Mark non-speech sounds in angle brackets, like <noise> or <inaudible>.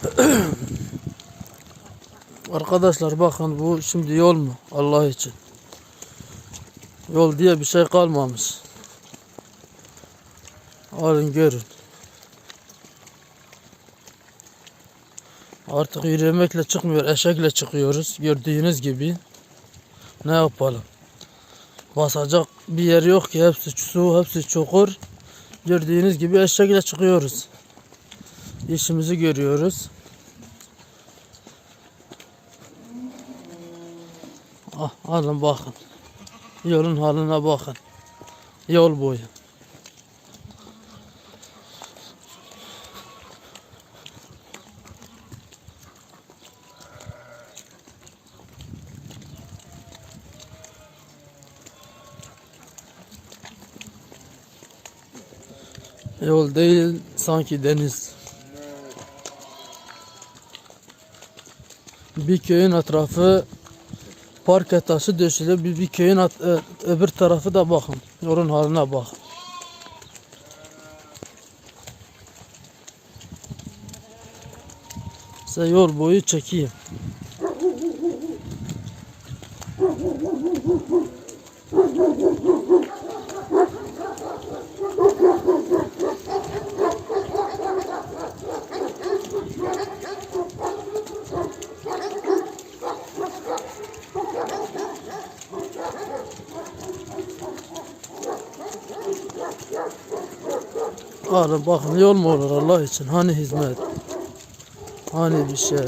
<clears throat> Arkadaşlar bakın bu şimdi yol mu? Allah için. Yol diye bir şey kalmamış. Alın görün. Artık yürümekle çıkmıyor, eşekle çıkıyoruz. Gördüğünüz gibi. Ne yapalım? Basacak bir yer yok ki. Hepsi su, hepsi çukur. Gördüğünüz gibi eşekle çıkıyoruz. İşimizi görüyoruz. Ah, alın bakın. Yolun haline bakın. Yol boyu. Yol değil sanki deniz. Bir köyün etrafı parke taşı döşeli bir, bir köyün at- ö- öbür tarafı da bakın. Yolun haline bak. Size yol boyu çekeyim. Alın bakın yol mu olur Allah için? Hani hizmet? Hani bir şey?